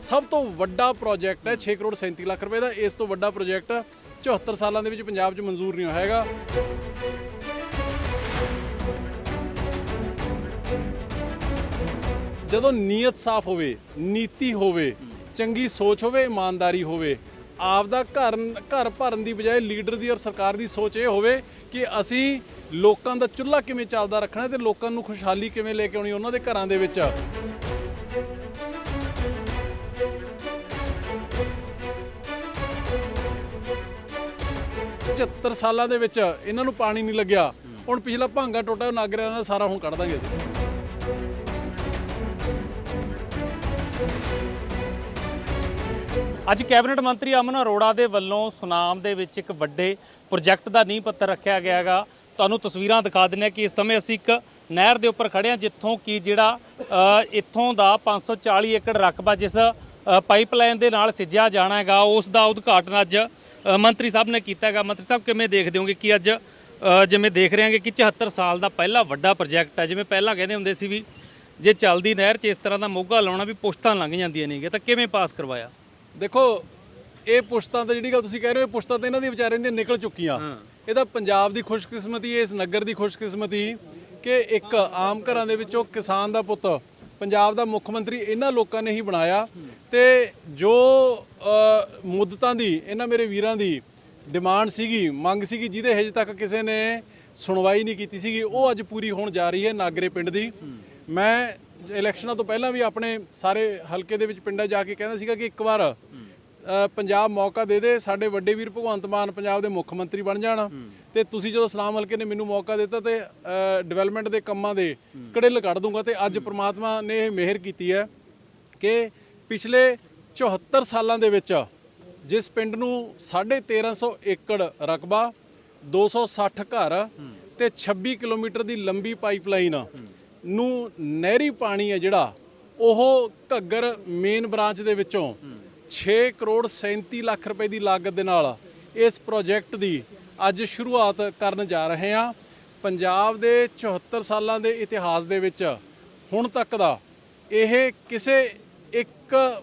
ਸਭ ਤੋਂ ਵੱਡਾ ਪ੍ਰੋਜੈਕਟ ਹੈ 6 ਕਰੋੜ 37 ਲੱਖ ਰੁਪਏ ਦਾ। ਇਸ ਤੋਂ ਵੱਡਾ ਪ੍ਰੋਜੈਕਟ 74 ਸਾਲਾਂ ਦੇ ਵਿੱਚ ਪੰਜਾਬ 'ਚ ਮਨਜ਼ੂਰ ਨਹੀਂ ਹੋਇਆ ਹੈਗਾ। ਜਦੋਂ ਨੀਅਤ ਸਾਫ਼ ਹੋਵੇ, ਨੀਤੀ ਹੋਵੇ, ਚੰਗੀ ਸੋਚ ਹੋਵੇ, ਇਮਾਨਦਾਰੀ ਹੋਵੇ, ਆਪਦਾ ਘਰ ਘਰ ਭਰਨ ਦੀ ਬਜਾਏ ਲੀਡਰ ਦੀ ਔਰ ਸਰਕਾਰ ਦੀ ਸੋਚ ਇਹ ਹੋਵੇ ਕਿ ਅਸੀਂ ਲੋਕਾਂ ਦਾ ਚੁੱਲ੍ਹਾ ਕਿਵੇਂ ਚੱਲਦਾ ਰੱਖਣਾ ਤੇ ਲੋਕਾਂ ਨੂੰ ਖੁਸ਼ਹਾਲੀ ਕਿਵੇਂ ਲੈ ਕੇ ਆਉਣੀ ਉਹਨਾਂ ਦੇ ਘਰਾਂ ਦੇ ਵਿੱਚ। 75 ਸਾਲਾਂ ਦੇ ਵਿੱਚ ਇਹਨਾਂ ਨੂੰ ਪਾਣੀ ਨਹੀਂ ਲੱਗਿਆ। ਹੁਣ ਪਿਛਲਾ ਭਾਂਗਾ ਟੋਟਾ ਨਾਗਰਿਆਂ ਦਾ ਸਾਰਾ ਹੁਣ ਕੱਢ ਦਾਂਗੇ ਅਸੀਂ। ਅੱਜ ਕੈਬਨਿਟ ਮੰਤਰੀ ਅਮਨ ਅਰੋੜਾ ਦੇ ਵੱਲੋਂ ਸੁਨਾਮ ਦੇ ਵਿੱਚ ਇੱਕ ਵੱਡੇ ਪ੍ਰੋਜੈਕਟ ਦਾ ਨੀਂਹ ਪੱਥਰ ਰੱਖਿਆ ਗਿਆ ਹੈਗਾ। ਤੁਹਾਨੂੰ ਤਸਵੀਰਾਂ ਦਿਖਾ ਦਿੰਦੇ ਹਾਂ ਕਿ ਇਸ ਸਮੇਂ ਅਸੀਂ ਇੱਕ ਨਹਿਰ ਦੇ ਉੱਪਰ ਖੜੇ ਹਾਂ ਜਿੱਥੋਂ ਕਿ ਜਿਹੜਾ ਅ, ਇੱਥੋਂ ਦਾ 540 ਏਕੜ ਰਕਬਾ ਜਿਸ ਪਾਈਪਲਾਈਨ ਦੇ ਨਾਲ ਸਿੱਜਿਆ ਜਾਣਾ ਹੈਗਾ। ਉਸ ਦਾ ਉਦਘਾਟਨ ਅੱਜ ਮੰਤਰੀ ਸਾਹਿਬ ਨੇ ਕੀਤਾ ਹੈਗਾ। ਮੰਤਰੀ ਸਾਹਿਬ ਕਿਵੇਂ ਦੇਖਦੇ ਹੋਗੇ ਕਿ ਅੱਜ ਜਿਵੇਂ ਦੇਖ ਰਹੇ ਹਾਂਗੇ ਕਿ 74 ਸਾਲ ਦਾ ਪਹਿਲਾ ਵੱਡਾ ਪ੍ਰੋਜੈਕਟ ਹੈ ਜਿਵੇਂ ਪਹਿਲਾਂ ਕਹਿੰਦੇ ਹੁੰਦੇ ਸੀ ਵੀ ਜੇ ਚੱਲਦੀ ਨਹਿਰ 'ਚ ਇਸ ਤਰ੍ਹਾਂ ਦਾ ਮੋਗਾ ਲਾਉਣਾ ਵੀ ਪੁਸ਼ਤਾਂ ਲੰਘ ਜਾਂਦੀਆਂ ਨੇਗੇ ਤਾਂ ਕਿਵੇਂ ਪਾਸ ਕਰਵਾਇਆ? ਦੇਖੋ ਇਹ ਪੁਸ਼ਤਾਂ ਤੇ ਜਿਹੜੀ ਗੱਲ ਤੁਸੀਂ ਕਹਿ ਰਹੇ ਹੋ ਇਹ ਪੁਸ਼ਤਾਂ ਤੇ ਇਹਨਾਂ ਦੀ ਵਿਚਾਰਿਆਂ ਦੀਆਂ ਨਿਕਲ ਚੁੱਕੀਆਂ। ਇਹਦਾ ਪੰਜਾਬ ਦੀ ਖੁਸ਼ਕਿਸਮਤੀ ਇਸ ਨਗਰ ਦੀ ਖੁਸ਼ਕਿਸਮਤੀ ਕਿ ਇੱਕ ਆਮ ਘਰਾਂ ਦੇ ਵਿੱਚੋਂ ਕਿਸਾਨ ਦਾ ਪੁੱਤ ਪੰਜਾਬ ਦਾ ਮੁੱਖ ਮੰਤਰੀ ਇਹਨਾਂ ਲੋਕਾਂ ਨੇ ਹੀ ਬਣਾਇਆ। ਤੇ ਜੋ ਮੁੱਦਤਾਂ ਦੀ ਇਹਨਾਂ ਮੇਰੇ ਵੀਰਾਂ ਦੀ ਡਿਮਾਂਡ ਸੀਗੀ ਮੰਗ ਸੀਗੀ ਜਿਹਦੇ ਹਜੇ ਤੱਕ ਕਿਸੇ ਨੇ ਸੁਣਵਾਈ ਨਹੀਂ ਕੀਤੀ ਸੀਗੀ ਉਹ ਅੱਜ ਪੂਰੀ ਹੋਣ ਜਾ ਰਹੀ ਹੈ ਨਾਗਰੇ ਪਿੰਡ ਦੀ। ਮੈਂ ਇਲੈਕਸ਼ਨਾਂ ਤੋਂ ਪਹਿਲਾਂ ਵੀ ਆਪਣੇ ਸਾਰੇ ਹਲਕੇ ਦੇ ਵਿੱਚ ਪਿੰਡਾਂ ਜਾ ਕੇ ਕਹਿੰਦਾ ਸੀਗਾ ਕਿ ਇੱਕ ਵਾਰ ਪੰਜਾਬ ਮੌਕਾ ਦੇ ਦੇ ਸਾਡੇ ਵੱਡੇ ਵੀਰ ਭਗਵੰਤ ਮਾਨ ਪੰਜਾਬ ਦੇ ਮੁੱਖ ਮੰਤਰੀ ਬਣ ਜਾਣ। ਤੇ ਤੁਸੀਂ ਜਦੋਂ ਸਲਾਮ ਹਲਕੇ ਨੇ ਮੈਨੂੰ ਮੌਕਾ ਦਿੱਤਾ ਤੇ ਡਿਵੈਲਪਮੈਂਟ ਦੇ ਕੰਮਾਂ ਦੇ ਕੜਿੱਲ ਕੱਢ ਦੂੰਗਾ ਤੇ ਅੱਜ ਪ੍ਰਮਾਤਮਾ ਨੇ ਇਹ ਮਿਹਰ ਕੀਤੀ ਹੈ ਕਿ ਪਿਛਲੇ 74 ਸਾਲਾਂ ਦੇ ਵਿੱਚ ਜਿਸ ਪਿੰਡ ਨੂੰ 1350 ਏਕੜ ਰਕਬਾ 260 ਘਰ ਤੇ 26 ਕਿਲੋਮੀਟਰ ਦੀ ਲੰਬੀ ਪਾਈਪਲਾਈਨ ਨੂੰ ਨਹਿਰੀ ਪਾਣੀ ਹੈ ਜਿਹੜਾ, ਉਹ ਘੱਗਰ ਮੇਨ ਬ੍ਰਾਂਚ ਦੇ ਵਿੱਚੋਂ 6 ਕਰੋੜ 37 ਲੱਖ ਰੁਪਏ ਦੀ ਲਾਗਤ ਦੇ ਨਾਲ ਇਸ ਪ੍ਰੋਜੈਕਟ ਦੀ ਅੱਜ ਸ਼ੁਰੂਆਤ ਕਰਨ ਜਾ ਰਹੇ ਹਾਂ। ਪੰਜਾਬ ਦੇ 74 ਸਾਲਾਂ ਦੇ ਇਤਿਹਾਸ ਦੇ ਵਿੱਚ ਹੁਣ ਤੱਕ ਦਾ ਇਹ ਕਿਸੇ ਇੱਕ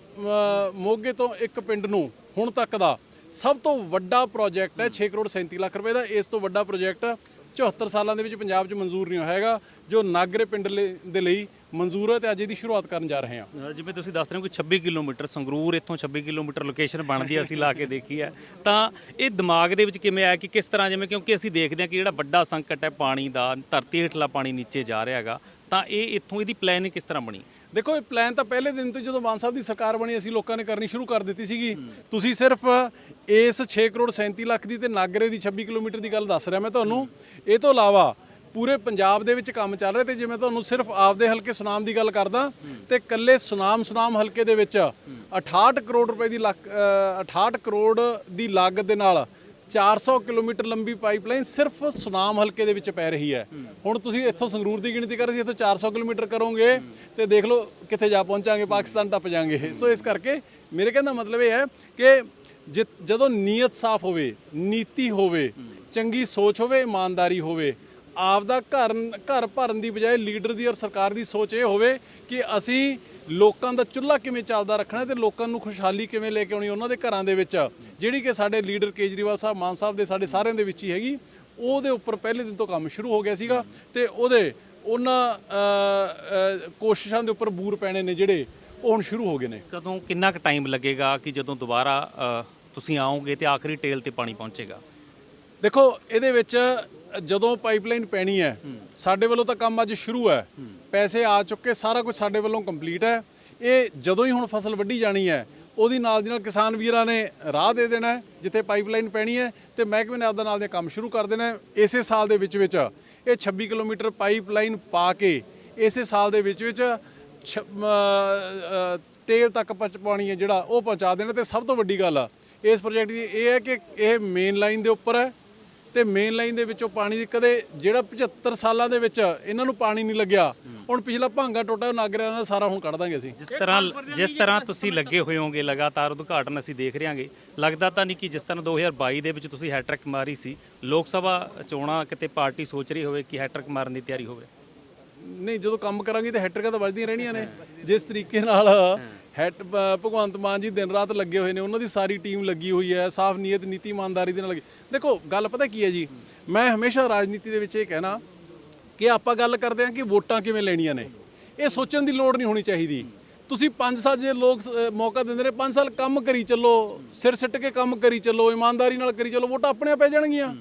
ਮੋਗੇ ਤੋਂ ਇੱਕ ਪਿੰਡ ਨੂੰ ਹੁਣ ਤੱਕ ਦਾ ਸਭ ਤੋਂ ਵੱਡਾ ਪ੍ਰੋਜੈਕਟ ਹੈ 6 ਕਰੋੜ 37 ਲੱਖ ਰੁਪਏ ਦਾ। ਇਸ ਤੋਂ ਵੱਡਾ ਪ੍ਰੋਜੈਕਟ 74 ਸਾਲਾਂ ਦੇ ਵਿੱਚ ਪੰਜਾਬ 'ਚ ਮਨਜ਼ੂਰ ਨਹੀਂ ਹੋਇਆ ਹੈਗਾ, ਜੋ ਨਾਗਰੇ ਪਿੰਡ ਲਈ- ਦੇ ਲਈ ਮਨਜ਼ੂਰ ਹੈ ਤੇ ਅੱਜ ਇਹਦੀ ਸ਼ੁਰੂਆਤ ਕਰਨ ਜਾ ਰਹੇ ਹਾਂ। ਜਿਵੇਂ ਤੁਸੀਂ ਦੱਸ ਰਹੇ ਹੋ ਕਿ 26 ਕਿਲੋਮੀਟਰ ਸੰਗਰੂਰ, ਇੱਥੋਂ 26 ਕਿਲੋਮੀਟਰ ਲੋਕੇਸ਼ਨ ਬਣਦੀ ਹੈ, ਅਸੀਂ ਲਾ ਕੇ ਦੇਖੀ ਹੈ। ਤਾਂ ਇਹ ਦਿਮਾਗ ਦੇ ਵਿੱਚ ਕਿਵੇਂ ਆਇਆ ਕਿ ਕਿਸ ਤਰ੍ਹਾਂ ਜਿਵੇਂ ਕਿਉਂਕਿ ਅਸੀਂ ਦੇਖਦੇ ਹਾਂ ਕਿ ਜਿਹੜਾ ਵੱਡਾ ਸੰਕਟ ਹੈ, ਪਾਣੀ ਦਾ, ਧਰਤੀ ਹੇਠਲਾ ਪਾਣੀ ਨੀਚੇ ਜਾ ਰਿਹਾ ਹੈਗਾ, ਤਾਂ ਇਹ ਇੱਥੋਂ ਇਹਦੀ ਪਲੈਨਿੰਗ ਕਿਸ ਤਰ੍ਹਾਂ ਬਣੀ? ਦੇਖੋ ਇਹ ਪਲਾਨ ਤਾਂ ਪਹਿਲੇ ਦਿਨ ਤੋਂ ਜਦੋਂ ਮਾਨ ਸਾਹਿਬ ਦੀ ਸਰਕਾਰ ਬਣੀ ਅਸੀਂ ਲੋਕਾਂ ਨੇ ਕਰਨੀ ਸ਼ੁਰੂ ਕਰ ਦਿੱਤੀ ਸੀਗੀ। ਤੁਸੀਂ ਸਿਰਫ ਇਸ 6 ਕਰੋੜ 37 ਲੱਖ ਦੀ ਤੇ ਨਾਗਰੇ ਦੀ 26 ਕਿਲੋਮੀਟਰ ਦੀ ਗੱਲ ਦੱਸ ਰਿਹਾ ਮੈਂ ਤੁਹਾਨੂੰ। ਇਹ ਤੋਂ ਇਲਾਵਾ ਪੂਰੇ ਪੰਜਾਬ ਦੇ ਵਿੱਚ ਕੰਮ ਚੱਲ ਰਿਹਾ ਤੇ ਜੇ ਮੈਂ ਤੁਹਾਨੂੰ ਸਿਰਫ ਆਪਦੇ ਹਲਕੇ ਸੁਨਾਮ ਦੀ ਗੱਲ ਕਰਦਾ ਤੇ ਕੱਲੇ ਸੁਨਾਮ ਸੁਨਾਮ ਹਲਕੇ ਦੇ ਵਿੱਚ 68 ਕਰੋੜ ਰੁਪਏ ਦੀ ਲੱਖ ਅ, 68 ਕਰੋੜ ਦੀ ਲਾਗਤ ਦੇ ਨਾਲ 400 ਕਿਲੋਮੀਟਰ ਲੰਬੀ ਪਾਈਪਲਾਈਨ ਸਿਰਫ ਸੁਨਾਮ ਹਲਕੇ ਦੇ ਵਿੱਚ ਪੈ ਰਹੀ ਹੈ। ਹੁਣ ਤੁਸੀਂ ਇੱਥੋਂ ਸੰਗਰੂਰ ਦੀ ਗਿਣਤੀ ਕਰ ਰਹੇ ਸੀ, ਇੱਥੋਂ 400 ਕਿਲੋਮੀਟਰ ਕਰੋਗੇ ਤੇ ਦੇਖ ਲਓ ਕਿੱਥੇ ਜਾ ਪਹੁੰਚਾਂਗੇ, ਪਾਕਿਸਤਾਨ ਟੱਪ ਜਾਾਂਗੇ ਸੋ ਇਸ ਕਰਕੇ ਮੇਰੇ ਕਹਿਣ ਦਾ ਮਤਲਬ ਇਹ ਹੈ ਕਿ ਜਿ- ਜਦੋਂ ਨੀਅਤ ਸਾਫ਼ ਹੋਵੇ, ਨੀਤੀ ਹੋਵੇ, ਚੰਗੀ ਸੋਚ ਹੋਵੇ, ਇਮਾਨਦਾਰੀ ਹੋਵੇ ਆਪਦਾ ਘਰ ਘਰ ਭਰਨ ਦੀ ਬਜਾਏ ਲੀਡਰ ਦੀ ਔਰ ਸਰਕਾਰ ਦੀ ਸੋਚ ਇਹ ਹੋਵੇ ਕਿ ਅਸੀਂ ਲੋਕਾਂ ਦਾ ਚੁੱਲ੍ਹਾ ਕਿਵੇਂ ਚੱਲਦਾ ਰੱਖਣਾ ਤੇ ਲੋਕਾਂ ਨੂੰ ਖੁਸ਼ਹਾਲੀ ਕਿਵੇਂ ਲੈ ਕੇ ਆਉਣੀ ਉਹਨਾਂ ਦੇ ਘਰਾਂ ਦੇ ਵਿੱਚ। ਜਿਹੜੀ ਕਿ ਸਾਡੇ ਲੀਡਰ ਕੇਜਰੀਵਾਲ ਸਾਹਿਬ ਮਾਨ ਸਾਹਿਬ ਦੇ ਸਾਡੇ ਸਾਰਿਆਂ ਦੇ ਵਿੱਚ ਹੀ ਹੈਗੀ। ਉਹਦੇ ਉੱਪਰ ਪਹਿਲੇ ਦਿਨ ਤੋਂ ਕੰਮ ਸ਼ੁਰੂ ਹੋ ਗਿਆ ਸੀਗਾ ਤੇ ਉਹਦੇ ਉਹਨਾਂ ਕੋਸ਼ਿਸ਼ਾਂ ਦੇ ਉੱਪਰ ਬੂਰ ਪੈਣੇ ਨੇ ਜਿਹੜੇ ਉਹ ਹੁਣ ਸ਼ੁਰੂ ਹੋ ਗਏ ਨੇ। ਕਦੋਂ ਕਿੰਨਾ ਕੁ ਟਾਈਮ ਲੱਗੇਗਾ ਕਿ ਜਦੋਂ ਦੁਬਾਰਾ ਤੁਸੀਂ ਆਓਗੇ ਤੇ ਆਖਰੀ ਟੇਲ ਤੇ ਪਾਣੀ ਪਹੁੰਚੇਗਾ? ਦੇਖੋ ਇਹਦੇ ਵਿੱਚ ਜਦੋਂ ਪਾਈਪਲਾਈਨ ਪੈਣੀ ਹੈ, ਸਾਡੇ ਵੱਲੋਂ ਤਾਂ ਕੰਮ ਅੱਜ ਸ਼ੁਰੂ ਹੈ। ਪੈਸੇ ਆ ਚੁੱਕੇ, ਸਾਰਾ ਕੁਝ ਸਾਡੇ ਵੱਲੋਂ ਕੰਪਲੀਟ ਹੈ। ਇਹ ਜਦੋਂ ਹੀ ਹੁਣ ਫਸਲ ਵੱਢੀ ਜਾਣੀ ਹੈ, ਉਹਦੀ ਨਾਲ ਦੀ ਨਾਲ ਕਿਸਾਨ ਵੀਰਾਂ ਨੇ ਰਾਹ ਦੇ ਦੇਣਾ ਜਿੱਥੇ ਪਾਈਪਲਾਈਨ ਪੈਣੀ ਹੈ ਤੇ ਮਹਿਕਮੇ ਨੇ ਆਪਦਾ ਨਾਲ ਦੇ ਕੰਮ ਸ਼ੁਰੂ ਕਰ ਦੇਣਾ ਇਸੇ ਸਾਲ ਦੇ ਵਿੱਚ ਵਿੱਚ ਇਹ 26 ਕਿਲੋਮੀਟਰ ਪਾਈਪਲਾਈਨ ਪਾ ਕੇ ਇਸੇ ਸਾਲ ਦੇ ਵਿੱਚ ਵਿੱਚ ਛ- ਤੇਲ ਤੱਕ ਪਹੁੰਚ ਪਾਣੀ ਹੈ ਜਿਹੜਾ ਉਹ ਪਹੁੰਚਾ ਦੇਣਾ ਤੇ ਸਭ ਤੋਂ ਵੱਡੀ ਗੱਲ ਆ, ਇਸ ਪ੍ਰੋਜੈਕਟ ਦੀ ਇਹ ਹੈ ਕਿ ਇਹ ਮੇਨ ਲਾਈਨ ਦੇ ਉੱਪਰ ਹੈ। ਤੇ ਮੇਨ ਲਾਈਨ ਦੇ ਵਿੱਚੋਂ ਪਾਣੀ ਦੀ ਕਦੇ ਜਿਹੜਾ 75 ਸਾਲਾਂ ਦੇ ਵਿੱਚ ਇਹਨਾਂ ਨੂੰ ਪਾਣੀ ਨਹੀਂ ਲੱਗਿਆ ਹੁਣ ਪਿਛਲਾ ਭਾਂਗਾ ਟੋਟਾ ਨਾਗਰਿਆਂ ਦਾ ਸਾਰਾ ਹੁਣ ਕੱਢ ਦਾਂਗੇ ਅਸੀਂ। ਜਿਸ ਤਰ੍ਹਾਂ ਜਿਸ ਤਰ੍ਹਾਂ ਤੁਸੀਂ ਲੱਗੇ ਹੋਏ ਹੋਗੇ ਲਗਾਤਾਰ ਉਦਘਾਟਨ ਅਸੀਂ ਦੇਖ ਰਹੇ ਹਾਂਗੇ। ਲੱਗਦਾ ਤਾਂ ਨਹੀਂ ਕਿ ਜਿਸ ਤਰ੍ਹਾਂ 2022 ਦੇ ਵਿੱਚ ਤੁਸੀਂ ਹੈਟ੍ਰਿਕ ਮਾਰੀ ਸੀ ਲੋਕ ਸਭਾ ਚੋਣਾਂ ਕਿਤੇ ਪਾਰਟੀ ਸੋਚ ਰਹੀ ਹੋਵੇ ਕਿ ਹੈਟ੍ਰਿਕ ਮਾਰਨ ਦੀ ਤਿਆਰੀ ਹੋਵੇ? ਨਹੀਂ ਜਦੋਂ ਕੰਮ ਕਰਾਂਗੇ ਤੇ ਹੈਟ੍ਰਿਕਾਂ ਤਾਂ ਵੱਜਦੀਆਂ ਰਹਿਣੀਆਂ ਨੇ। ਜਿਸ ਤਰੀਕੇ ਨਾਲ ਹੈਡ ਭਗਵੰਤ ਮਾਨ ਜੀ ਦਿਨ ਰਾਤ ਲੱਗੇ ਹੋਏ ਨੇ, ਉਹਨਾਂ ਦੀ ਸਾਰੀ ਟੀਮ ਲੱਗੀ ਹੋਈ ਹੈ, ਸਾਫ਼ ਨੀਅਤ, ਨੀਤੀ ਇਮਾਨਦਾਰੀ ਦੇ ਨਾਲ ਲੱਗੀ। ਦੇਖੋ, ਗੱਲ ਪਤਾ ਕੀ ਹੈ ਜੀ? ਮੈਂ ਹਮੇਸ਼ਾ ਰਾਜਨੀਤੀ ਦੇ ਵਿੱਚ ਇਹ ਕਹਿਣਾ ਕਿ ਆਪਾਂ ਗੱਲ ਕਰਦੇ ਹਾਂ ਕਿ ਵੋਟਾਂ ਕਿਵੇਂ ਲੈਣੀਆਂ ਨੇ। ਇਹ ਸੋਚਣ ਦੀ ਲੋੜ ਨਹੀਂ ਹੋਣੀ ਚਾਹੀਦੀ। ਤੁਸੀਂ 5 ਸਾਲ ਜੇ ਲੋਕ ਸ- ਮੌਕਾ ਦਿੰਦੇ ਨੇ 5 ਸਾਲ ਕੰਮ ਕਰੀ ਚੱਲੋ, ਸਿਰ ਸਿੱਟ ਕੇ ਕੰਮ ਕਰੀ ਚੱਲੋ, ਇਮਾਨਦਾਰੀ ਨਾਲ ਕਰੀ ਚੱਲੋ, ਵੋਟਾਂ ਆਪਣੇ ਆਪ ਪੈ ਜਾਣਗੀਆਂ।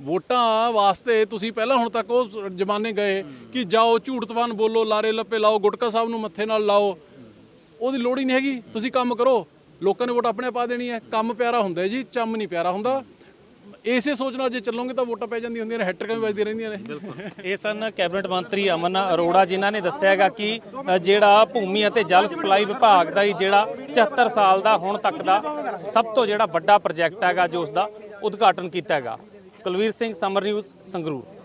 ਵੋਟਾਂ ਵਾਸਤੇ ਤੁਸੀਂ ਪਹਿਲਾਂ ਹੁਣ ਤੱਕ ਉਹ ਜ਼ਮਾਨੇ ਗਏ ਕਿ ਜਾਓ ਝੂਠ ਤਵਾਨ ਬੋਲੋ, ਲਾਰੇ ਲੱਪੇ ਲਾਓ, ਗੁਟਕਾ ਸਾਹਿਬ ਨੂੰ ਮੱਥੇ ਨਾਲ ਲਾਓ। ਉਹਦੀ ਲੋੜ ਹੀ ਨਹੀਂ ਹੈਗੀ। ਤੁਸੀਂ ਕੰਮ ਕਰੋ। ਲੋਕਾਂ ਨੇ ਵੋਟ ਆਪਣੇ ਪਾ ਦੇਣੀ ਹੈ। ਕੰਮ ਪਿਆਰਾ ਹੁੰਦਾ ਜੀ, ਚੰਮ ਨਹੀਂ ਪਿਆਰਾ ਹੁੰਦਾ। ਇਸੇ ਸੋਚ ਨਾਲ ਜੇ ਚੱਲੋਗੇ ਤਾਂ ਵੋਟਾਂ ਪੈ ਜਾਂਦੀਆਂ ਹੁੰਦੀਆਂ ਨੇ ਹੈਟ੍ਰਿਕਾਂ ਵੀ ਵੱਜਦੀਆਂ ਰਹਿੰਦੀਆਂ ਨੇ? ਇਹ ਸਨ ਕੈਬਨਿਟ ਮੰਤਰੀ ਅਮਨ ਅਰੋੜਾ, ਜਿਨ੍ਹਾਂ ਨੇ ਦੱਸਿਆ ਹੈਗਾ ਕਿ ਜਿਹੜਾ ਭੂਮੀ ਅਤੇ ਜਲ ਸਪਲਾਈ ਵਿਭਾਗ ਦਾ ਹੀ ਜਿਹੜਾ 74 ਸਾਲ ਦਾ ਹੁਣ ਤੱਕ ਦਾ ਸਭ ਤੋਂ ਜਿਹੜਾ ਵੱਡਾ ਪ੍ਰੋਜੈਕਟ ਹੈਗਾ, ਜੋ ਉਸ ਦਾ ਉਦਘਾਟਨ ਕੀਤਾ ਹੈਗਾ। ਕੁਲਵੀਰ ਸਿੰਘ, ਸਮਰ ਨਿਊਜ਼, ਸੰਗਰੂਰ।